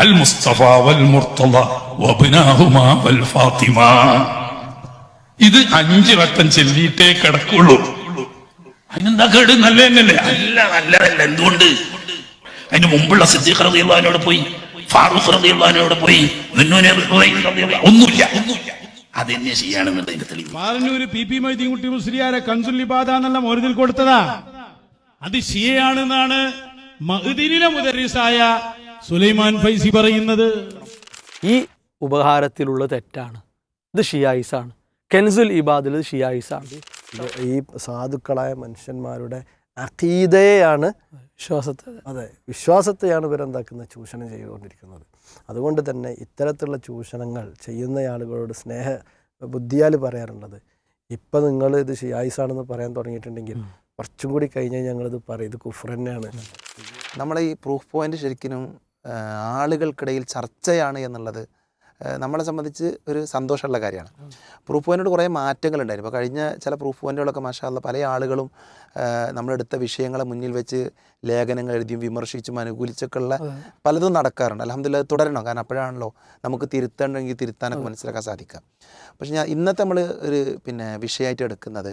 المصطفى والمرتضى وابناهما والفاطمة ഇത് അഞ്ചു വട്ടം ചെല്ലിയിട്ടേ കിടക്കുള്ളൂ അതിനെന്താ കേട് നല്ല തന്നെയല്ലേ അല്ല നല്ലതല്ല എന്തുകൊണ്ട് അതിന് മുമ്പുള്ള സിദ്ദീഖ് റളിയല്ലാഹുവിനോട് പോയി ഫാറൂഖ് റളിയല്ലാഹുവിനോട് പോയി നുന്നൂനെ റളിയല്ലാഹു ഒന്നുമില്ല ഒന്നുമില്ല അത് തന്നെ ചെയ്യാണെന്നുള്ളതിന്റെ തെളിവ് മാറന്നൂര് പി പി മൈദീൻകുട്ടി മുസ്ലിയാരെ കൻസുല്ലിബാദ എന്നുള്ള മോരുതിൽ കൊടുത്തതാ അത് ഷിയയാണെന്നാണ് മഹദിനിലെ മുദരിസായ സുലൈമാൻ ഫൈസി പറയുന്നത് ഈ ഉപഹാരത്തിലുള്ള തെറ്റാണ്. ഇത് ഷിയായിസാണ്. കെൻസുൽ ഇബാദിൽ ഇത് ഷിയായിസാണ്. ഈ സാധുക്കളായ മനുഷ്യന്മാരുടെ അഖീദയെയാണ് വിശ്വാസത്തെ. അതെ വിശ്വാസത്തെയാണ് ഇവരെന്താക്കുന്നത് ചൂഷണം ചെയ്തുകൊണ്ടിരിക്കുന്നത്. അതുകൊണ്ട് തന്നെ ഇത്തരത്തിലുള്ള ചൂഷണങ്ങൾ ചെയ്യുന്ന ആളുകളോട് സ്നേഹ ബുദ്ധിയാൽ പറയാറുള്ളത് ഇപ്പം നിങ്ങൾ ഇത് ഷിയായിസാണെന്ന് പറയാൻ തുടങ്ങിയിട്ടുണ്ടെങ്കിൽ കുറച്ചും കൂടി കഴിഞ്ഞാൽ ഞങ്ങളിത് പറയും. ഇത് കുഫ്രന്നെയാണ്. നമ്മളെ ഈ പ്രൂഫ് പോയിന്റ് ശരിക്കും ആളുകൾക്കിടയിൽ ചർച്ചയാണ് എന്നുള്ളത് നമ്മളെ സംബന്ധിച്ച് ഒരു സന്തോഷമുള്ള കാര്യമാണ്. പ്രൂഫ് പോയിന്റോട് കുറേ മാറ്റങ്ങളുണ്ടായിരുന്നു. ഇപ്പോൾ കഴിഞ്ഞ ചില പ്രൂഫ് പോയിന്റുകളൊക്കെ മാഷാല്ല പല ആളുകളും നമ്മളെടുത്ത വിഷയങ്ങളെ മുന്നിൽ വെച്ച് ലേഖനങ്ങൾ എഴുതിയും വിമർശിച്ചും അനുകൂലിച്ചൊക്കെ ഉള്ള പലതും നടക്കാറുണ്ട്. അലഹമ്മദില്ല അത് തുടരണം. കാരണം അപ്പോഴാണല്ലോ നമുക്ക് തിരുത്തണമെങ്കിൽ തിരുത്താനൊക്കെ മനസ്സിലാക്കാൻ സാധിക്കുക. പക്ഷെ ഞാൻ ഇന്നത്തെ നമ്മൾ ഒരു പിന്നെ വിഷയമായിട്ട് എടുക്കുന്നത്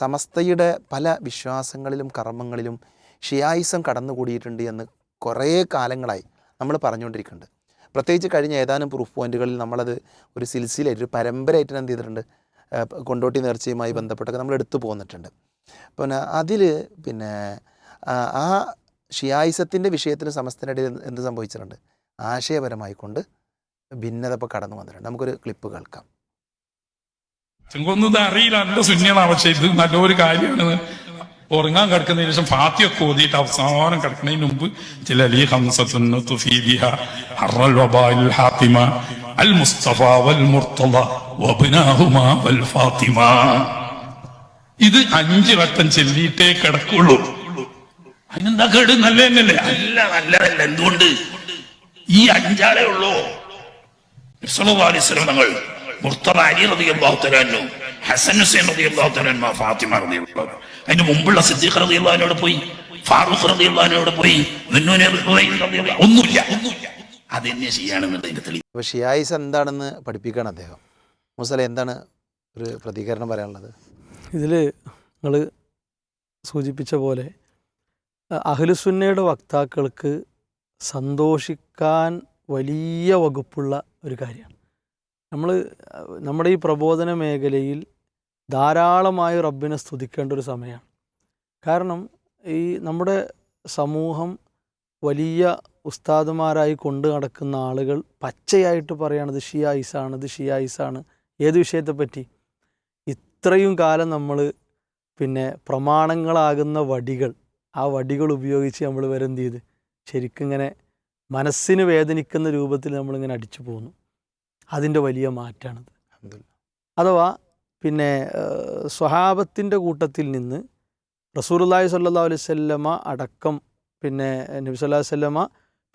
സമസ്തയുടെ പല വിശ്വാസങ്ങളിലും കർമ്മങ്ങളിലും ഷിയായിസം കടന്നുകൂടിയിട്ടുണ്ട് എന്ന് കുറേ കാലങ്ങളായി നമ്മൾ പറഞ്ഞുകൊണ്ടിരിക്കുന്നുണ്ട്. പ്രത്യേകിച്ച് കഴിഞ്ഞ ഏതാനും പ്രൂഫ് പോയിന്റുകളിൽ നമ്മളത് ഒരു സിൽസിലായിട്ട് ഒരു പരമ്പരയായിട്ട് എന്ത് ചെയ്തിട്ടുണ്ട് കൊണ്ടോട്ടി നേർച്ചയുമായി ബന്ധപ്പെട്ടൊക്കെ നമ്മൾ എടുത്തു പോന്നിട്ടുണ്ട്. പിന്നെ അതിൽ പിന്നെ ആ, ഷിയായിസത്തിന്റെ വിഷയത്തിന് സമസ്തനിടയിൽ എന്ത് സംഭവിച്ചിട്ടുണ്ട്? ആശയപരമായിക്കൊണ്ട് ഭിന്നത ഇപ്പോൾ കടന്നു വന്നിട്ടുണ്ട്. നമുക്കൊരു ക്ലിപ്പ് കേൾക്കാം. ചെങ്കൊന്നത് അറിയില്ല. നല്ല സുന്യതാണ് പക്ഷേ ഇത് നല്ലൊരു കാര്യമാണ്. ഉറങ്ങാൻ കിടക്കുന്നതിന് ശേഷം ഫാത്തിയൊക്കെ ഓതിയിട്ട് അവസാനം കിടക്കുന്നതിന് മുമ്പ് ചില അലി ഹംസത്തുന്നത്തു ഫീദിഹ ഹറൽ അൽ മുസ്തഫ വൽ വബ്നാഹുമാ വൽ ഫാത്തിമ. ഇത് അഞ്ചു വട്ടം ചെല്ലിയിട്ടേ കിടക്കുള്ളൂ. അതിനെന്താ കേട്? നല്ല തന്നെയല്ലേ അല്ല നല്ലതല്ല. എന്തുകൊണ്ട്? ഈ അഞ്ചാളേ ഉള്ളൂ. തങ്ങൾ. ഹസൻ ഹുസൈൻ തആല ഫാത്തിമ അതിന് മുമ്പുള്ള സിദ്ദീഖ് റളിയല്ലാഹുവിനോട് പോയി ഫാറൂഖ് റളിയല്ലാഹുവിനോട് പോയി ഒന്നുമില്ല ഒന്നുമില്ല. അത് തന്നെ ചെയ്യാണെന്നുള്ളതിന്റെ തെളിവ്. അപ്പോൾ ഷിയായിസ് എന്താണെന്ന് പഠിപ്പിക്കുകയാണ് അദ്ദേഹം? മുസല എന്താണ് ഒരു പ്രതികരണം പറയാനുള്ളത്? ഇതിൽ നിങ്ങൾ സൂചിപ്പിച്ച പോലെ അഹ് അഹ്ലുസുന്നയുടെ വക്താക്കൾക്ക് സന്തോഷിക്കാൻ വലിയ വകുപ്പുള്ള ഒരു കാര്യമാണ്. നമ്മൾ നമ്മുടെ ഈ പ്രബോധന മേഖലയിൽ ധാരാളമായി റബ്ബിനെ സ്തുതിക്കേണ്ട ഒരു സമയമാണ്. കാരണം ഈ നമ്മുടെ സമൂഹം വലിയ ഉസ്താദുമാരായി കൊണ്ടു നടക്കുന്ന ആളുകൾ പച്ചയായിട്ട് പറയുകയാണ് ഇത് ഷിയായിസാണ് ഇത് ഷിയായിസാണ് ഏത് വിഷയത്തെപ്പറ്റി? ഇത്രയും കാലം നമ്മൾ പിന്നെ പ്രമാണങ്ങളാകുന്ന വടികൾ ആ വടികൾ ഉപയോഗിച്ച് നമ്മൾ വരെ എന്ത് ചെയ്ത്? ശരിക്കും ഇങ്ങനെ മനസ്സിന് വേദനിക്കുന്ന രൂപത്തിൽ നമ്മളിങ്ങനെ അടിച്ചു പോകുന്നു അതിന്റെ വലിയ മാറ്റാണിത്. അഥവാ പിന്നെ സ്വഹാബത്തിന്റെ കൂട്ടത്തിൽ നിന്ന് റസൂലുള്ളാഹി സ്വല്ലല്ലാഹു അലൈഹി വസല്ലമ അടക്കം പിന്നെ നബി സല്ലാ അലൈഹി വസല്ലമ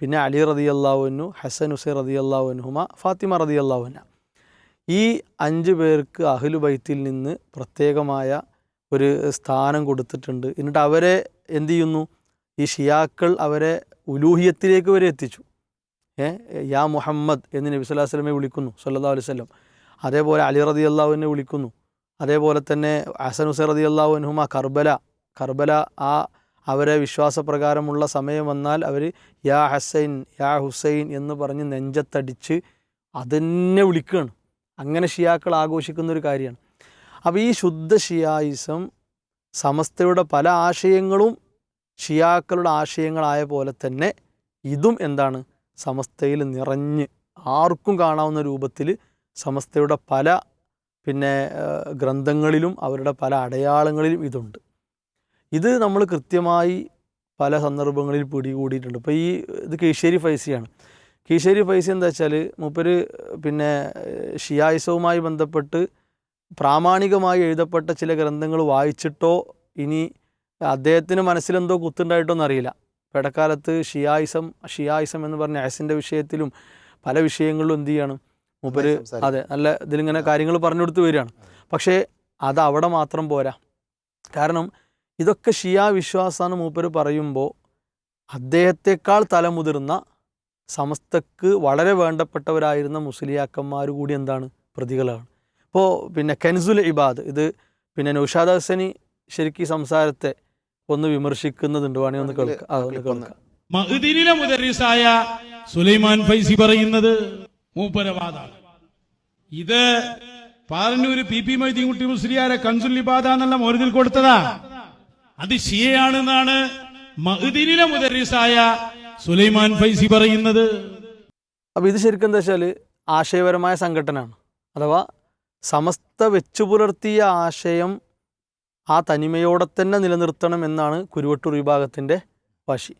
പിന്നെ അലി റതി അള്ളാഹുനു ഹസൻ ഹുസൈൻ റതി അൻഹുമ ഫാത്തിമ റതി അള്ളാഹുന ഈ അഞ്ച് പേർക്ക് അഹ്ലു ബൈത്തിൽ നിന്ന് പ്രത്യേകമായ ഒരു സ്ഥാനം കൊടുത്തിട്ടുണ്ട്. എന്നിട്ട് അവരെ എന്ത് ചെയ്യുന്നു? ഈ ഷിയാക്കൾ അവരെ ഉലൂഹിയത്തിലേക്ക് വരെ എത്തിച്ചു. ഏ യാ മുഹമ്മദ് എന്ന് നബി അലൈഹി വസല്ലമയെ വിളിക്കുന്നു സല്ലാ അലൈവല്ലം അതേപോലെ അലി റതി അള്ളാഹുവിനെ വിളിക്കുന്നു. അതേപോലെ തന്നെ ഹസൻ ഹുസൈൻ റതി അള്ളാഹുവിനും ആ കർബല. കർബല ആ അവരെ വിശ്വാസപ്രകാരമുള്ള സമയം വന്നാൽ അവർ യാ ഹസൈൻ യാ ഹുസൈൻ എന്ന് പറഞ്ഞ് നെഞ്ചത്തടിച്ച് അതന്നെ വിളിക്കുകയാണ് അങ്ങനെ ഷിയാക്കൾ ആഘോഷിക്കുന്ന ഒരു കാര്യമാണ്. അപ്പോൾ ഈ ശുദ്ധ ഷിയായിസം സമസ്തയുടെ പല ആശയങ്ങളും ഷിയാക്കളുടെ ആശയങ്ങളായ പോലെ തന്നെ ഇതും എന്താണ്? സമസ്തയിൽ നിറഞ്ഞ് ആർക്കും കാണാവുന്ന രൂപത്തിൽ സമസ്തയുടെ പല പിന്നെ ഗ്രന്ഥങ്ങളിലും അവരുടെ പല അടയാളങ്ങളിലും ഇതുണ്ട്. ഇത് നമ്മൾ കൃത്യമായി പല സന്ദർഭങ്ങളിൽ പിടികൂടിയിട്ടുണ്ട്. ഇപ്പോൾ ഈ ഇത് കീശേരി ഫൈസിയാണ്. കീശേരി ഫൈസി എന്താ വെച്ചാൽ മൂപ്പര് പിന്നെ ഷിയായുസവുമായി ബന്ധപ്പെട്ട് പ്രാമാണികമായി എഴുതപ്പെട്ട ചില ഗ്രന്ഥങ്ങൾ വായിച്ചിട്ടോ ഇനി അദ്ദേഹത്തിന് മനസ്സിലെന്തോ കുത്തുണ്ടായിട്ടോ എന്നറിയില്ല. ഇടക്കാലത്ത് ഷിയായിസം ഷിയായിസം എന്ന് പറഞ്ഞ ആയസിന്റെ വിഷയത്തിലും പല വിഷയങ്ങളിലും എന്ത് ചെയ്യാണ് മൂപ്പര് അതെ നല്ല ഇതിലിങ്ങനെ കാര്യങ്ങൾ പറഞ്ഞു കൊടുത്ത് വരികയാണ്. പക്ഷേ അത് അവിടെ മാത്രം പോരാ. കാരണം ഇതൊക്കെ ഷിയാ വിശ്വാസമാണ് മൂപ്പര് പറയുമ്പോൾ അദ്ദേഹത്തെക്കാൾ തലമുതിർന്ന സമസ്തക്ക് വളരെ വേണ്ടപ്പെട്ടവരായിരുന്ന മുസ്ലിയാക്കന്മാർ കൂടി എന്താണ്? പ്രതികളാണ്. ഇപ്പോൾ പിന്നെ കെൻസുൽ ഇബാദ് ഇത് പിന്നെ നൗഷാദ് ഹസനി ശരിക്കും ഈ സംസാരത്തെ ഒന്ന് വിമർശിക്കുന്നുണ്ട് വേണമെങ്കിൽ ഒന്ന് കേൾക്കാം കേൾക്കാം. മഹദിനിലെ മുദരിസായ സുലൈമാൻ ഫൈസി പറയുന്നത് മൂപ്പരവാദാണ്. ഇത് പാറന്നൂര് പി പി മൈദീൻകുട്ടി മുസ്ലിയാരെ കൺസുല്ലിബാദ എന്നുള്ള മോരുതിൽ കൊടുത്തതാ. അത് ഷിയയാണെന്നാണ് മഹദിനിലെ മുദരീസായ സുലൈമാൻ ഫൈസി പറയുന്നത്. അപ്പോൾ ഇത് ശരിക്കും എന്താ വെച്ചാൽ ആശയപരമായ സംഘടനയാണ്. അഥവാ സമസ്ത വെച്ചു പുലർത്തിയ ആശയം ആ തനിമയോടെ തന്നെ നിലനിർത്തണം എന്നാണ് കുരുവട്ടൂർ വിഭാഗത്തിന്റെ വാശി.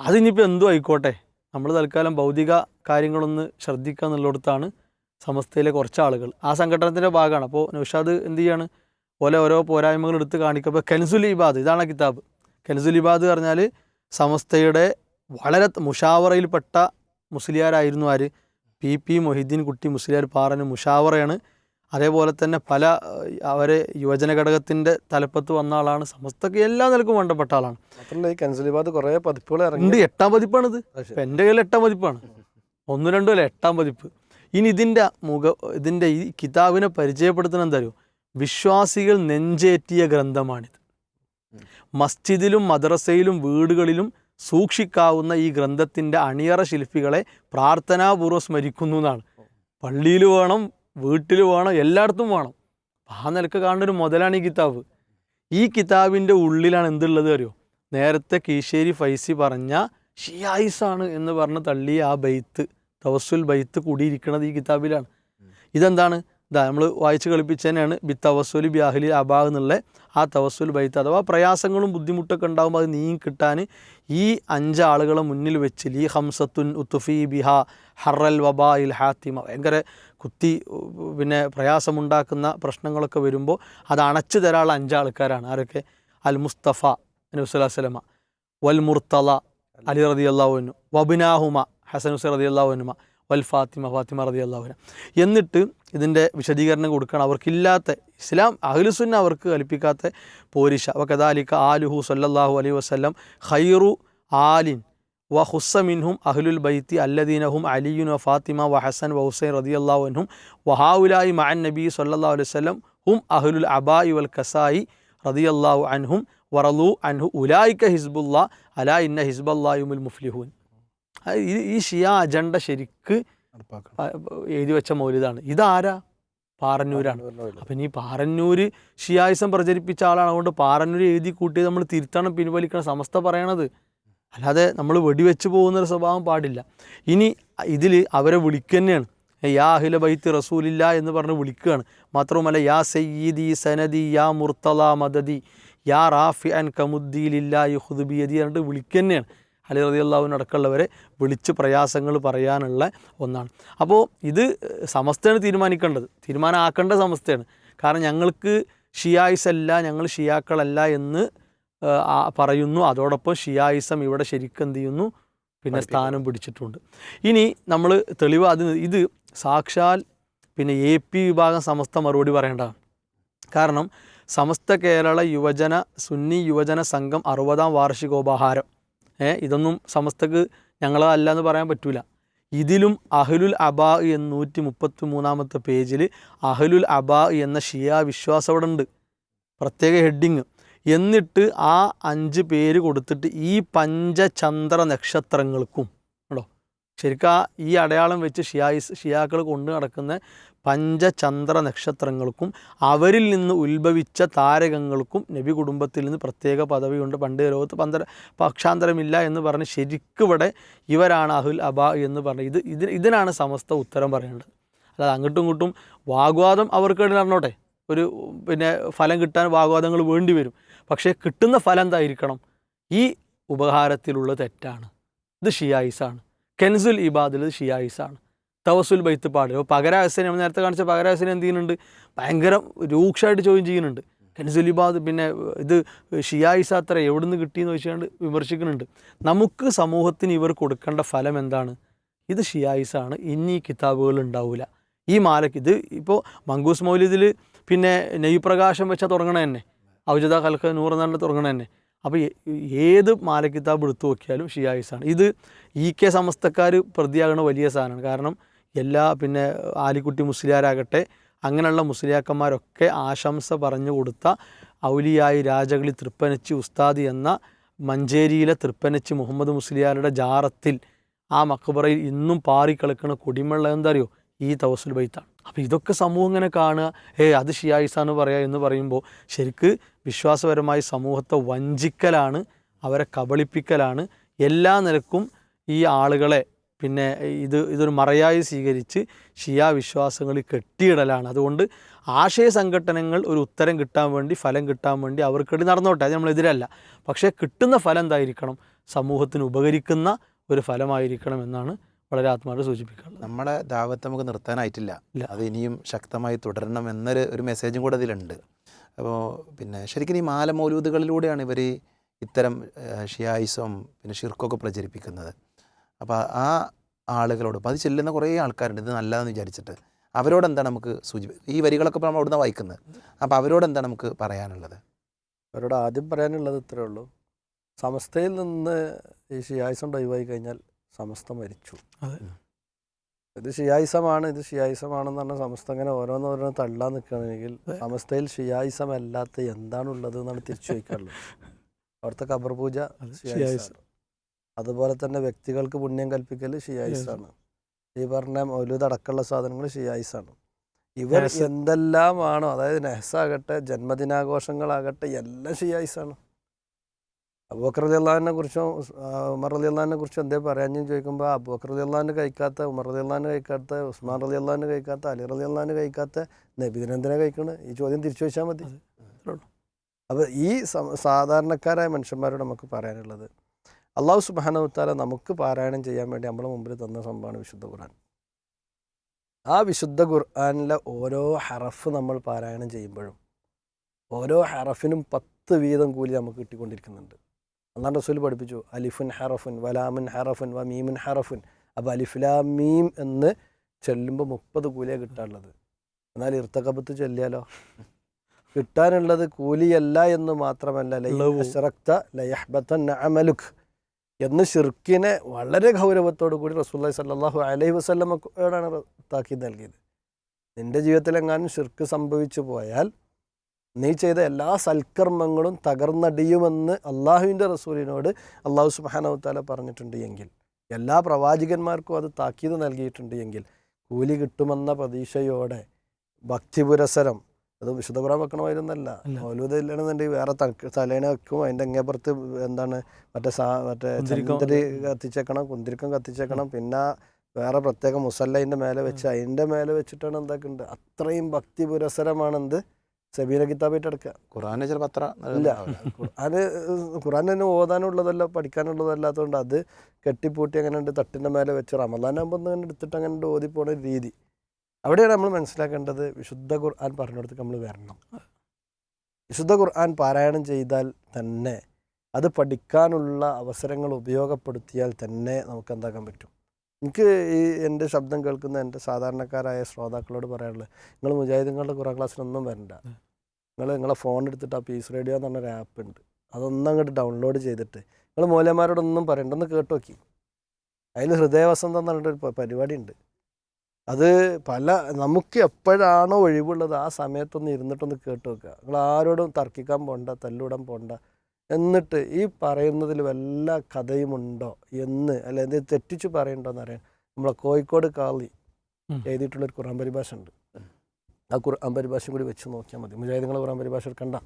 അതിനിപ്പോൾ എന്തു ആയിക്കോട്ടെ. നമ്മൾ തൽക്കാലം ഭൗതിക കാര്യങ്ങളൊന്ന് ശ്രദ്ധിക്കുക എന്നുള്ളിടത്താണ് സമസ്തയിലെ കുറച്ച് ആളുകൾ. ആ സംഘടനത്തിന്റെ ഭാഗമാണ്. അപ്പോൾ നൗഷാദ് എന്ത് ചെയ്യാണ്? പോലെ ഓരോ പോരായ്മകൾ എടുത്ത് കാണിക്കുക അപ്പോൾ കെൻസുൽ ഇബാദ് ഇതാണ് കിതാബ്. കെൻസുൽ ഇബാദ് പറഞ്ഞാൽ സമസ്തയുടെ വളരെ മുഷാവറയിൽപ്പെട്ട മുസ്ലിയാരായിരുന്നു ആര്? പി പി മൊഹിദ്ദീൻ കുട്ടി മുസ്ലിയാർ പാറന് മുഷാവറയാണ് അതേപോലെ തന്നെ പല അവർ യുവജന ഘടകത്തിന്റെ തലപ്പത്ത് വന്ന ആളാണ്. സമസ്തക്ക് എല്ലാ നിലക്കും വേണ്ടപ്പെട്ട ആളാണ്. മാത്രമല്ല ഈ കൻസുലിബാദ് കുറേ പതിപ്പുകൾ ഉണ്ട് ഇറങ്ങി എട്ടാം പതിപ്പാണിത്? എന്റെ കയ്യിൽ എട്ടാം പതിപ്പാണ്. ഒന്നും രണ്ടും അല്ല എട്ടാം പതിപ്പ്. ഇനി ഇതിന്റെ മുഖ ഇതിന്റെ ഈ കിതാബിനെ പരിചയപ്പെടുത്തണം എന്താ വിശ്വാസികൾ നെഞ്ചേറ്റിയ ഗ്രന്ഥമാണിത്. മസ്ജിദിലും മദ്രസയിലും വീടുകളിലും സൂക്ഷിക്കാവുന്ന ഈ ഗ്രന്ഥത്തിന്റെ അണിയറ ശില്പികളെ പ്രാർത്ഥനാപൂർവം സ്മരിക്കുന്നു എന്നാണ്. പള്ളിയിൽ വേണം വീട്ടിൽ വേണം എല്ലായിടത്തും വേണം. ആ നിലയ്ക്ക് കാണുന്ന ഒരു മുതലാണ് ഈ കിതാബ്. ഈ കിതാബിന്റെ ഉള്ളിലാണ് എന്തുള്ളത് അറിയോ? നേരത്തെ കീശേരി ഫൈസി പറഞ്ഞ ഷിയായിസാണ് എന്ന് പറഞ്ഞ് തള്ളി ആ ബൈത്ത് തവസുൽ ബൈത്ത് കൂടിയിരിക്കുന്നത് ഈ കിതാബിലാണ്. ഇതെന്താണ്? ഇതാ നമ്മൾ വായിച്ച് കളിപ്പിച്ച് തന്നെയാണ് ബി തവസുൽ ബി അഹ്ലി അബാ എന്നുള്ള ആ തവസുൽ ബൈത്ത്. അഥവാ പ്രയാസങ്ങളും ബുദ്ധിമുട്ടൊക്കെ ഉണ്ടാകുമ്പോൾ അത് നീ കിട്ടാൻ ഈ അഞ്ചാളുകളെ മുന്നിൽ വെച്ച് ലീ ഹംസത്തുൻ ഉത്തുഫി ബിഹ ഹറൽ വബാ ഇൽ ഹാത്തിമ. ഭയങ്കര കുത്തി പിന്നെ പ്രയാസമുണ്ടാക്കുന്ന പ്രശ്നങ്ങളൊക്കെ വരുമ്പോൾ അത് അണച്ചു തരാനുള്ള അഞ്ചാൾക്കാരാണ്. ആരൊക്കെ? അൽ മുസ്തഫ നബിസ്വല്ലാസ്ലമ വൽ മുർത്തല അലി റതി അള്ളാഹുനു വബിനാഹുമ ഹസൻ ഹുസൈൻ റതി അള്ളാഹുനുമ വൽ ഫാത്തിമ ഫാത്തിമ റതി അള്ളാഹുന എന്നിട്ട് ഇതിന്റെ വിശദീകരണം കൊടുക്കണം അവർക്കില്ലാത്ത ഇസ്ലാം അഹ്ലുസുന്ന അവർക്ക് കൽപ്പിക്കാത്ത പോരിഷ വക്കദാലിക്ക ആലുഹു സല്ലാഹു അലൈഹി വസ്ലം ഖൈറു ആലിൻ വ ഹുസമിൻഹും അഹ്ലുൽ ബൈത്തി അല്ലദീനഹും അലിയുൻ വ ഫാത്തിമ വ ഹസൻ വ ഹുസൈൻ റതി അള്ളാഹുനും വഹാവുലായി മഅൻ നബി സല്ലല്ലാഹു അലൈഹി വസല്ലം ഹും അഹ്ലുൽ അബായി വൽ കസായി റതി അള്ളാഹു അൻഹും വറലു അൻഹു ഉലായിക്ക ഹിസ്ബുല്ലാ അലാ ഇന്ന ഹിസ്ബല്ലായുമുൽ മുഫ്ലിഹൂൻ. ഈ ഷിയ അജണ്ട ശരിക്ക് എഴുതി വെച്ച മൗലിതാണ് ഇതാരാ? പാറന്നൂരാണ്. അപ്പം ഇനി പാറന്നൂര് ഷിയായിസം പ്രചരിപ്പിച്ച ആളാണ്. അതുകൊണ്ട് പാറന്നൂര് എഴുതി കൂട്ടി നമ്മൾ തിരുത്തണം പിൻവലിക്കണം സമസ്ത പറയണത്. അല്ലാതെ നമ്മൾ വെടിവെച്ച് പോകുന്നൊരു സ്വഭാവം പാടില്ല. ഇനി ഇതിൽ അവരെ വിളിക്കുന്നെയാണ് യാ അഹില ബൈത്ത് റസൂലില്ല എന്ന് പറഞ്ഞ് വിളിക്കുകയാണ്. മാത്രവുമല്ല യാ സയ്യിദി സനദി യാ മുർത്തല മദദി യാ റാഫി അൻ കമുദ്ദീലില്ല യുഹുദുബിയതി എന്നിട്ട് വിളിക്കുന്നതാണ് അലി റതി അള്ളാഹുവിനടക്കമുള്ളവരെ വിളിച്ച് പ്രയാസങ്ങൾ പറയാനുള്ള ഒന്നാണ്. അപ്പോൾ ഇത് സമസ്തയാണ് തീരുമാനിക്കേണ്ടത്. തീരുമാനമാക്കേണ്ട സമസ്തയാണ്. കാരണം ഞങ്ങൾക്ക് ഷിയായിസ് അല്ല ഞങ്ങൾ ഷിയാക്കളല്ല എന്ന് പറയുന്നു. അതോടൊപ്പം ഷിയായിസം ഇവിടെ ശരിക്കും എന്ത് ചെയ്യുന്നു? പിന്നെ സ്ഥാനം പിടിച്ചിട്ടുണ്ട്. ഇനി നമ്മൾ തെളിവ് അത് ഇത് സാക്ഷാൽ പിന്നെ എ പി വിഭാഗം സമസ്ത മറുപടി പറയേണ്ടതാണ്. കാരണം സമസ്ത കേരള യുവജന സുന്നി യുവജന സംഘം അറുപതാം വാർഷികോപഹാരം. ഇതൊന്നും സമസ്തക്ക് ഞങ്ങളല്ല എന്ന് പറയാൻ പറ്റില്ല ഇതിലും അഹ്ലുൽ അബാ എന്ന് നൂറ്റി മുപ്പത്തി മൂന്നാമത്തെ പേജിൽ അഹ്ലുൽ അബാ എന്ന ഷിയ വിശ്വാസം അവിടെ ഉണ്ട്. പ്രത്യേക ഹെഡിങ്. എന്നിട്ട് ആ അഞ്ച് പേര് കൊടുത്തിട്ട് ഈ പഞ്ചചന്ദ്ര നക്ഷത്രങ്ങൾക്കും കേട്ടോ? ശരിക്കും ആ ഈ അടയാളം വെച്ച് ഷിയായിസ് ഷിയാക്കൾ കൊണ്ടു നടക്കുന്ന പഞ്ചചന്ദ്ര നക്ഷത്രങ്ങൾക്കും അവരിൽ നിന്ന് ഉത്ഭവിച്ച താരകങ്ങൾക്കും നബി കുടുംബത്തിൽ നിന്ന് പ്രത്യേക പദവിയുണ്ട്. പണ്ട് ലോകത്ത് പന്തര പക്ഷാന്തരമില്ല എന്ന് പറഞ്ഞ് ശരിക്കിവിടെ ഇവരാണ് അഹുൽ അബ എന്ന് പറഞ്ഞ് ഇത് ഇതിന് ഇതിനാണ് സമസ്ത ഉത്തരം പറയേണ്ടത് അല്ലാതെ അങ്ങോട്ടും ഇങ്ങോട്ടും വാഗ്വാദം അവർക്ക് നടന്നോട്ടെ. ഒരു പിന്നെ ഫലം കിട്ടാൻ വാഗ്വാദങ്ങൾ വേണ്ടി വരും. പക്ഷേ കിട്ടുന്ന ഫലം എന്തായിരിക്കണം? ഈ ഉപഹാരത്തിലുള്ള തെറ്റാണ്. ഇത് ഷിയായിസാണ്. കെൻസുൽ ഇബാദിൽ ഷിയായിസാണ്. തവസുൽ ബൈത്ത് പാടില്ല അപ്പോൾ പകരാഹസനെ നമ്മൾ നേരത്തെ കാണിച്ച പകരാഹസനെ എന്ത് ചെയ്യുന്നുണ്ട്? ഭയങ്കര രൂക്ഷമായിട്ട് ചോദ്യം ചെയ്യുന്നുണ്ട്. കൻസുലിബാദ് പിന്നെ ഇത് ഷിയായിസ അത്ര എവിടുന്ന് കിട്ടിയെന്ന് വെച്ചുകൊണ്ട് വിമർശിക്കുന്നുണ്ട്. നമുക്ക് സമൂഹത്തിന് ഇവർ കൊടുക്കേണ്ട ഫലം എന്താണ്? ഇത് ഷിയായിസാണ് ഇനി ഈ കിതാബുകൾ ഉണ്ടാവില്ല ഈ മാലക്ക് ഇത് ഇപ്പോൾ മങ്കൂസ് മൗലിദിൽ പിന്നെ നെയ്പ്രകാശം വെച്ചാൽ തുടങ്ങണ തന്നെ. ഔജദ കൽക്ക നൂറ് നാളിൽ തുടങ്ങണ തന്നെ. അപ്പോൾ ഏത് മാലക്കിതാബ് എടുത്തു നോക്കിയാലും ഷിയായിസാണ് ഇത് ഇ കെ സമസ്തക്കാർ പ്രതിയാകുന്ന വലിയ സാധനമാണ്. കാരണം എല്ലാ പിന്നെ ആലിക്കുട്ടി മുസ്ലിയാരാകട്ടെ അങ്ങനെയുള്ള മുസ്ലിയാക്കന്മാരൊക്കെ ആശംസ പറഞ്ഞു കൊടുത്ത ഔലിയായി രാജകളി തൃപ്പനച്ചി ഉസ്താദി എന്ന മഞ്ചേരിയിലെ തൃപ്പനച്ചി മുഹമ്മദ് മുസ്ലിയാരുടെ ജാറത്തിൽ ആ മക്ബറയിൽ ഇന്നും പാറിക്കളിക്കുന്ന കുടിമുള്ള എന്താ അറിയോ ഈ തവസുൽ ബൈത്താണ്. അപ്പോൾ ഇതൊക്കെ സമൂഹം ഇങ്ങനെ കാണുക. ഏ അത് ഷിയായിസ എന്ന് പറയുക എന്ന് പറയുമ്പോൾ ശരിക്ക് വിശ്വാസപരമായി സമൂഹത്തെ വഞ്ചിക്കലാണ് അവരെ കബളിപ്പിക്കലാണ്. എല്ലാ നിലക്കും ഈ ആളുകളെ പിന്നെ ഇത് ഇതൊരു മറയായി സ്വീകരിച്ച് ഷിയാ വിശ്വാസങ്ങളിൽ കെട്ടിയിടലാണ്. അതുകൊണ്ട് ആശയ സംഘടനകൾ ഒരു ഉത്തരം കിട്ടാൻ വേണ്ടി ഫലം കിട്ടാൻ വേണ്ടി അവർക്കിടയിൽ നടന്നോട്ടെ. അത് നമ്മളെതിരല്ല പക്ഷേ കിട്ടുന്ന ഫലം എന്തായിരിക്കണം? സമൂഹത്തിന് ഉപകരിക്കുന്ന ഒരു ഫലമായിരിക്കണം എന്നാണ് വളരെ ആത്മാർത്ഥ സൂചിപ്പിക്കുന്നത് നമ്മുടെ ദാവത്ത് നമുക്ക് നിർത്താനായിട്ടില്ല. അത് ഇനിയും ശക്തമായി തുടരണം എന്നൊരു ഒരു മെസ്സേജും കൂടെ അതിലുണ്ട്. അപ്പോൾ പിന്നെ ശരിക്കും ഈ മാലമൗലൂദുകളിലൂടെയാണ് ഇവർ ഇത്തരം ഷിയായിസം പിന്നെ ഷിർക്കൊക്കെ പ്രചരിപ്പിക്കുന്നത്. അപ്പോൾ ആ ആളുകളോട് അപ്പോൾ അത് ചെല്ലുന്ന കുറേ ആൾക്കാരുണ്ട്. ഇത് നല്ലതെന്ന് വിചാരിച്ചിട്ട്. അവരോട് എന്താണ് നമുക്ക് സൂചി ഈ വരികളൊക്കെ ഇപ്പോൾ നമ്മൾ അവിടുന്ന് വായിക്കുന്നത്. അപ്പോൾ അവരോട് എന്താണ് നമുക്ക് പറയാനുള്ളത്? അവരോട് ആദ്യം പറയാനുള്ളത് ഇത്രേ ഉള്ളൂ. സമസ്തയിൽ നിന്ന് ഈ ഷിയായിസം ഒഴിവായി കഴിഞ്ഞാൽ സമസ്ത മരിച്ചു. ഇത് ഷിയായിസമാണ് ഇത് ഷിയായിസമാണെന്ന് പറഞ്ഞാൽ സമസ്ത അങ്ങനെ ഓരോന്ന് ഓരോന്ന് തള്ളാൻ നിൽക്കുകയാണെങ്കിൽ സമസ്തയിൽ ഷിയായിസം അല്ലാത്ത എന്താണുള്ളത് എന്നാണ് തിരിച്ചു ചോദിക്കാറുള്ളത് അവിടുത്തെ കബർ പൂജ ഷിയായിസം. അതുപോലെ തന്നെ വ്യക്തികൾക്ക് പുണ്യം കൽപ്പിക്കൽ ഷിയായിസാണ് ഈ പറഞ്ഞ മൗലൂദ് അടക്കമുള്ള സാധനങ്ങൾ ഷിയായിസാണ് ഇവർ. എന്തെല്ലാമാണോ അതായത് നെഹസാകട്ടെ ജന്മദിനാഘോഷങ്ങളാകട്ടെ എല്ലാം ഷിയായിസാണ് അബൂബക്കർ അലി അള്ളഹാനെ കുറിച്ചും ഉമർ അലി അള്ളഹാനെ കുറിച്ചും എന്തേ പറയാഞ്ഞു ചോദിക്കുമ്പോൾ അബൂബക്കർ അലി അള്ളഹാന് കഴിക്കാത്ത ഉമർ അലി അള്ളഹാന് കഴിക്കാത്ത ഉസ്മാൻ അലി അള്ളഹാന് കഴിക്കാത്ത അലി അലി അള്ളഹാന് കഴിക്കാത്ത നബിദിനെന്തിനാ കഴിക്കണ്? ഈ ചോദ്യം തിരിച്ചു വെച്ചാൽ മതി. അപ്പോൾ ഈ സാധാരണക്കാരായ മനുഷ്യന്മാരോട് നമുക്ക് പറയാനുള്ളത് അള്ളാഹു സുബാനവുത്താല നമുക്ക് പാരായണം ചെയ്യാൻ വേണ്ടി നമ്മളെ മുമ്പിൽ തന്ന സംഭവമാണ് വിശുദ്ധ ഖുർആൻ. ആ വിശുദ്ധ ഖുർആാനിലെ ഓരോ ഹറഫ് നമ്മൾ പാരായണം ചെയ്യുമ്പോഴും ഓരോ ഹറഫിനും പത്ത് വീതം കൂലി നമുക്ക് കിട്ടിക്കൊണ്ടിരിക്കുന്നുണ്ട്. അള്ളാഹ് റസൂൽ പഠിപ്പിച്ചു അലിഫുൻ ഹറഫുൻ വലാമുൻ ഹറഫുൻ വ മീമുൻ ഹറഫുൻ അപ്പോൾ അലിഫുലാ മീം എന്ന് ചെല്ലുമ്പോൾ മുപ്പത് കൂലിയാണ് കിട്ടാനുള്ളത്. എന്നാൽ ഇർത്തകബത്ത് ചൊല്ലിയാലോ? കിട്ടാനുള്ളത് കൂലിയല്ല എന്ന് മാത്രമല്ല ലൈ അമലുഖ് എന്ന് ഷിർക്കിനെ വളരെ ഗൗരവത്തോടു കൂടി റസൂല്ലി സല്ലാഹു അലൈഹി വസ്ലമയോടാണ് താക്കീത് നൽകിയത്. നിന്റെ ജീവിതത്തിലെങ്ങാനും ഷിർക്ക് സംഭവിച്ചു പോയാൽ നീ ചെയ്ത എല്ലാ സൽക്കർമ്മങ്ങളും തകർന്നടിയുമെന്ന് അള്ളാഹുവിന്റെ റസൂലിനോട് അള്ളാഹു സുബാനവത്താല പറഞ്ഞിട്ടുണ്ട് എങ്കിൽ എല്ലാ പ്രവാചകന്മാർക്കും അത് താക്കീത് നൽകിയിട്ടുണ്ട് എങ്കിൽ കൂലി കിട്ടുമെന്ന പ്രതീക്ഷയോടെ ഭക്തിപുരസരം അത് വിശുദ്ധ ഖുറാൻ വെക്കണമായിരുന്നല്ല മൗലൂദില്ലാണെന്നുണ്ടെങ്കിൽ വേറെ തക്ക് തലേണ വെക്കും. അതിന്റെ അങ്ങേപ്പുറത്ത് എന്താണ് മറ്റേ സാ മറ്റേ കുന്തിരിക്കം. കത്തിച്ചേക്കണം കുന്തിരിക്കം കത്തിച്ചേക്കണം. പിന്നെ വേറെ പ്രത്യേക മുസല്ലതിന്റെ മേലെ വെച്ച് അതിന്റെ മേലെ വെച്ചിട്ടാണ് എന്താക്കുന്നുണ്ട് അത്രയും ഭക്തി പുരസരമാണ് എന്ത് സബീന കിതാബായിട്ട് എടുക്കുക ഖുറാന് ചിലപ്പോൾ അത്ര ഇല്ല. ഖുർആന് ഖുർആൻ തന്നെ ഓതാനുള്ളതല്ല പഠിക്കാനുള്ളതല്ലാത്തതുകൊണ്ട് അത് കെട്ടിപ്പൂട്ടി അങ്ങനെ ഉണ്ട് തട്ടിന്റെ മേലെ വെച്ച് റമദാനാകുമ്പോൾ അങ്ങനെ എടുത്തിട്ട് അങ്ങനെ ഓതിപ്പോണ രീതി. അവിടെയാണ് നമ്മൾ മനസ്സിലാക്കേണ്ടത് വിശുദ്ധ ഖുർആൻ പറഞ്ഞിടത്ത് നമ്മൾ വരണം. വിശുദ്ധ ഖുർആൻ പാരായണം ചെയ്താൽ തന്നെ അത് പഠിക്കാനുള്ള അവസരങ്ങൾ ഉപയോഗപ്പെടുത്തിയാൽ തന്നെ നമുക്ക് എന്താക്കാൻ പറ്റും. എനിക്ക് ഈ എന്റെ ശബ്ദം കേൾക്കുന്ന എന്റെ സാധാരണക്കാരായ ശ്രോതാക്കളോട് പറയാനുള്ളത് നിങ്ങൾ മുജാഹിദുകളുടെ ഖുറാൻ ക്ലാസ്സിനൊന്നും വരണ്ട. നിങ്ങൾ നിങ്ങളെ ഫോൺ എടുത്തിട്ട് ആ പീസ് റേഡിയോ എന്ന് പറഞ്ഞൊരു ആപ്പ് ഉണ്ട്. അതൊന്നും അങ്ങോട്ട് ഡൗൺലോഡ് ചെയ്തിട്ട് നിങ്ങൾ മൂലന്മാരോടൊന്നും പറയണ്ട. ഒന്ന് കേട്ട് നോക്കി അതിൽ ഹൃദയവസന്തം എന്ന് പറഞ്ഞിട്ടൊരു പരിപാടി ഉണ്ട് അത് പല നമുക്ക് എപ്പോഴാണോ ഒഴിവുള്ളത് ആ സമയത്തൊന്ന് ഇരുന്നിട്ടൊന്ന് കേട്ട് വെക്കുക. നിങ്ങൾ ആരോടും തർക്കിക്കാൻ പോണ്ട തല്ലൂടാൻ പോണ്ട. എന്നിട്ട് ഈ പറയുന്നതിൽ വല്ല കഥയുമുണ്ടോ എന്ന് അല്ല എന്തെങ്കിലും തെറ്റിച്ച് പറയണ്ടോ എന്നറിയാൻ നമ്മളെ കോഴിക്കോട് കാളി. എഴുതിയിട്ടുള്ളൊരു ഖുറാൻ പരിഭാഷ ഉണ്ട് ആ ഖുർആൻ പരിഭാഷയും കൂടി വെച്ച് നോക്കിയാൽ മതി. മുജാഹിദുകൾ ഖുർആൻ പരിഭാഷ എടുക്കണ്ട.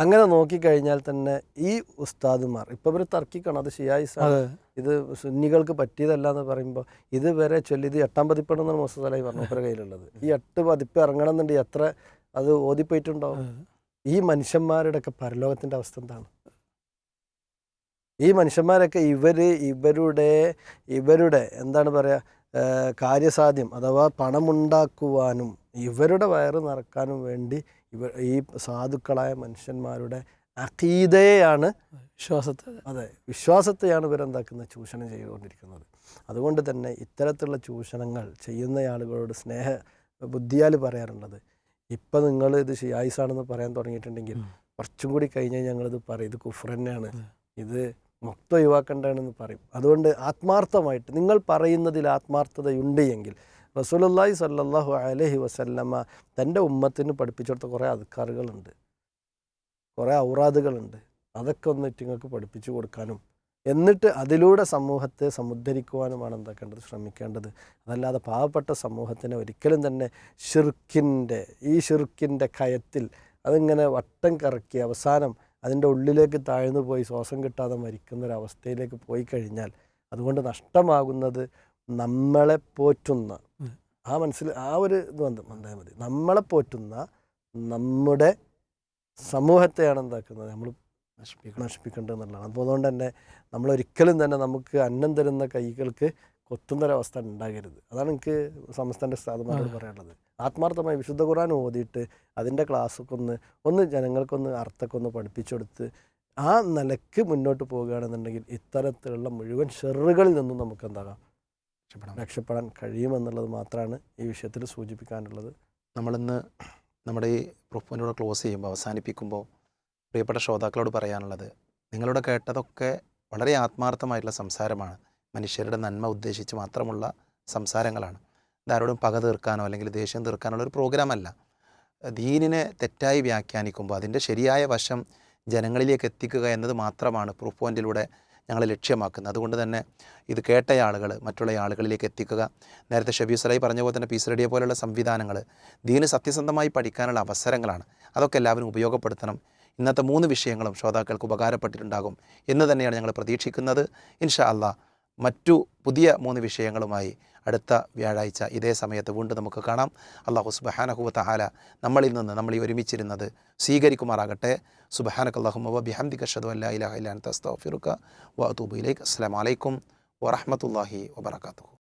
അങ്ങനെ നോക്കിക്കഴിഞ്ഞാൽ തന്നെ ഈ ഉസ്താദുമാർ ഇപ്പൊ ഇവർ തർക്കിക്കണം അത് ഷിയായിസാണ് ഇത് സുന്നികൾക്ക് പറ്റിയതല്ല എന്ന് പറയുമ്പോൾ ഇതുവരെ ചൊല്ലി ഇത് എട്ടാം പതിപ്പാണെന്നാണ് മുസ്തദ് പറഞ്ഞു ഇവരുടെ കയ്യിലുള്ളത്. ഈ എട്ട് പതിപ്പ് ഇറങ്ങണം എന്നുണ്ട് എത്ര അത് ഓതിപ്പോയിട്ടുണ്ടാവും ഈ മനുഷ്യന്മാരുടെയൊക്കെ പരലോകത്തിന്റെ അവസ്ഥ എന്താണ്? ഈ മനുഷ്യന്മാരൊക്കെ ഇവർ ഇവരുടെ ഇവരുടെ എന്താണ് പറയുക കാര്യസാധ്യം അഥവാ പണമുണ്ടാക്കുവാനും ഇവരുടെ വയറ് നിറക്കാനും വേണ്ടി ഇവർ ഈ സാധുക്കളായ മനുഷ്യന്മാരുടെ അഖീദയെയാണ് വിശ്വാസത്തെ. അതെ വിശ്വാസത്തെയാണ് ഇവരെന്താക്കുന്നത്? ചൂഷണം ചെയ്തുകൊണ്ടിരിക്കുന്നത്. അതുകൊണ്ട് തന്നെ ഇത്തരത്തിലുള്ള ചൂഷണങ്ങൾ ചെയ്യുന്ന ആളുകളോട് സ്നേഹ ബുദ്ധിയാൽ പറയാറുള്ളത് ഇപ്പം നിങ്ങൾ ഇത് ഷിയായിസാണെന്ന് പറയാൻ തുടങ്ങിയിട്ടുണ്ടെങ്കിൽ കുറച്ചും കൂടി കഴിഞ്ഞാൽ ഞങ്ങളിത് പറയും. ഇത് കുഫർ തന്നെയാണ് ഇത് മൊത്തം ഒഴിവാക്കേണ്ടതാണെന്ന് പറയും. അതുകൊണ്ട് ആത്മാർത്ഥമായിട്ട് നിങ്ങൾ പറയുന്നതിൽ ആത്മാർത്ഥതയുണ്ട് എങ്കിൽ റസൂലുള്ളാഹി സല്ലാഹു അലഹി വസല്ലമ തന്റെ ഉമ്മത്തിന് പഠിപ്പിച്ചെടുത്ത കുറേ അധികാറുകളുണ്ട് കുറേ ഔറാദുകളുണ്ട്. അതൊക്കെ ഒന്ന് ഇറ്റിങ്ങൾക്ക് പഠിപ്പിച്ചു കൊടുക്കാനും എന്നിട്ട് അതിലൂടെ സമൂഹത്തെ സമുദ്ധരിക്കുവാനുമാണ് എന്താക്കേണ്ടത് ശ്രമിക്കേണ്ടത്. അതല്ലാതെ പാവപ്പെട്ട സമൂഹത്തിനെ ഒരിക്കലും തന്നെ ഷിർക്കിന്റെ ഈ ഷിർക്കിന്റെ കയത്തിൽ അതിങ്ങനെ വട്ടം കറക്കി അവസാനം അതിന്റെ ഉള്ളിലേക്ക് താഴ്ന്നു പോയി ശ്വാസം കിട്ടാതെ മരിക്കുന്ന ഒരു അവസ്ഥയിലേക്ക് പോയി കഴിഞ്ഞാൽ അതുകൊണ്ട് നഷ്ടമാകുന്നത് നമ്മളെ പോറ്റുന്ന ആ മനസ്സിൽ ആ ഒരു ഇത് വന്ന് വന്നാൽ മതി. നമ്മളെ പോറ്റുന്ന നമ്മുടെ സമൂഹത്തെയാണ് എന്താക്കുന്നത്? നമ്മൾ നശിപ്പിക്കണം നശിപ്പിക്കേണ്ടത് എന്നുള്ളതാണ്. അപ്പോൾ അതുകൊണ്ട് തന്നെ നമ്മളൊരിക്കലും തന്നെ നമുക്ക് അന്നം തരുന്ന കൈകൾക്ക് കൊത്തുന്നൊരവസ്ഥ ഉണ്ടാകരുത്. അതാണ് എനിക്ക് സമസ്തന്റെ സ്ഥാപനമാരോട് പറയാനുള്ളത്. ആത്മാർത്ഥമായി വിശുദ്ധ ഖുർആൻ ഓതിയിട്ട് അതിന്റെ ക്ലാസ്സൊക്കെ ഒന്ന് ഒന്ന് ജനങ്ങൾക്കൊന്ന് അർത്ഥമൊക്കെ ഒന്ന് പഠിപ്പിച്ചു കൊടുത്ത് ആ നിലയ്ക്ക് മുന്നോട്ട് പോകുകയാണെന്നുണ്ടെങ്കിൽ ഇത്തരത്തിലുള്ള മുഴുവൻ ഷെറുകളിൽ നിന്നും നമുക്ക് എന്താകാം. രക്ഷപ്പെടാൻ കഴിയുമെന്നുള്ളത് മാത്രമാണ് ഈ വിഷയത്തിൽ സൂചിപ്പിക്കാനുള്ളത്. നമ്മളിന്ന് നമ്മുടെ ഈ പ്രൂഫ് ക്ലോസ് ചെയ്യുമ്പോൾ അവസാനിപ്പിക്കുമ്പോൾ പ്രിയപ്പെട്ട ശ്രോതാക്കളോട് പറയാനുള്ളത് നിങ്ങളുടെ കേട്ടതൊക്കെ വളരെ ആത്മാർത്ഥമായിട്ടുള്ള സംസാരമാണ്. മനുഷ്യരുടെ നന്മ ഉദ്ദേശിച്ച് മാത്രമുള്ള സംസാരങ്ങളാണ്. ഇതാരോടും പക തീർക്കാനോ അല്ലെങ്കിൽ ദേഷ്യം തീർക്കാനോ ഒരു പ്രോഗ്രാമല്ല. ദീനിനെ തെറ്റായി വ്യാഖ്യാനിക്കുമ്പോൾ അതിന്റെ ശരിയായ വശം ജനങ്ങളിലേക്ക് എത്തിക്കുക എന്നത് മാത്രമാണ് പ്രൂഫ് പോയിന്റിലൂടെ ഞങ്ങൾ ലക്ഷ്യമാക്കുന്നത് അതുകൊണ്ട് തന്നെ ഇത് കേട്ട ആളുകൾ മറ്റുള്ള ആളുകളിലേക്ക് എത്തിക്കുക. നേരത്തെ ഷബീ സലായി പറഞ്ഞ പോലെ തന്നെ പി സി പോലുള്ള സംവിധാനങ്ങൾ ദീന് സത്യസന്ധമായി പഠിക്കാനുള്ള അവസരങ്ങളാണ്. അതൊക്കെ എല്ലാവരും ഉപയോഗപ്പെടുത്തണം. ഇന്നത്തെ മൂന്ന് വിഷയങ്ങളും ശ്രോതാക്കൾക്ക് ഉപകാരപ്പെട്ടിട്ടുണ്ടാകും എന്ന് തന്നെയാണ് ഞങ്ങൾ പ്രതീക്ഷിക്കുന്നത്. ഇൻഷാ അള്ളാ മറ്റു പുതിയ മൂന്ന് വിഷയങ്ങളുമായി അടുത്ത വ്യാഴാഴ്ച ഇതേ സമയത്ത് വീണ്ടും നമുക്ക് കാണാം. അള്ളാഹു സുബഹാനഹുവ ആല നമ്മളിൽ നിന്ന് നമ്മൾ ഈ ഒരുമിച്ചിരുന്നത് സ്വീകരിക്കുമാറാകട്ടെ. സുബഹാനക്കല്ലാഹുമ ബിഹംദിക കഷദ് അല്ലാ ഇലാഹ ഇല്ലാൻ തസ്തഫിറുക്ക വ അത്തൂബിലേക്ക് അസ്സാം വലൈക്കും വറഹമത്തല്ലാഹി വബർക്കാത്തു